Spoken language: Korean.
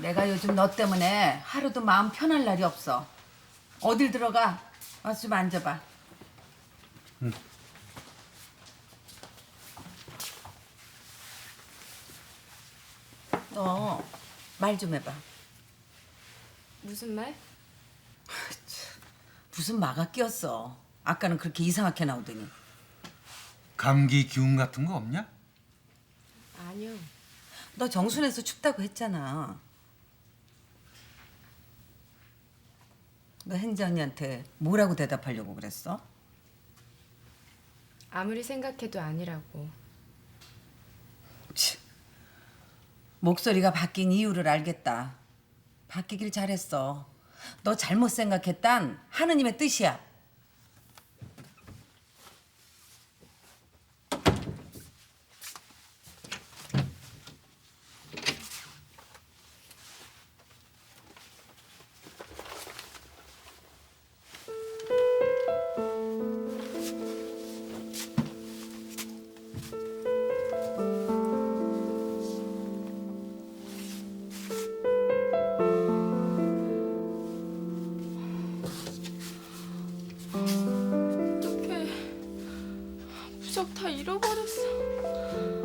내가 요즘 너 때문에 하루도 마음 편할 날이 없어. 어딜 들어가? 와서 좀 앉아봐. 너말 좀 해봐. 무슨 말? 무슨 마가 끼었어? 아까는 그렇게 이상하게 나오더니. 감기 기운 같은 거 없냐? 아니요. 너 정순에서 춥다고 했잖아. 너 헨지 언니한테 뭐라고 대답하려고 그랬어? 아무리 생각해도 아니라고. 치. 목소리가 바뀐 이유를 알겠다. 바뀌길 잘했어. 너 잘못 생각했단 하느님의 뜻이야. 잃어버렸어.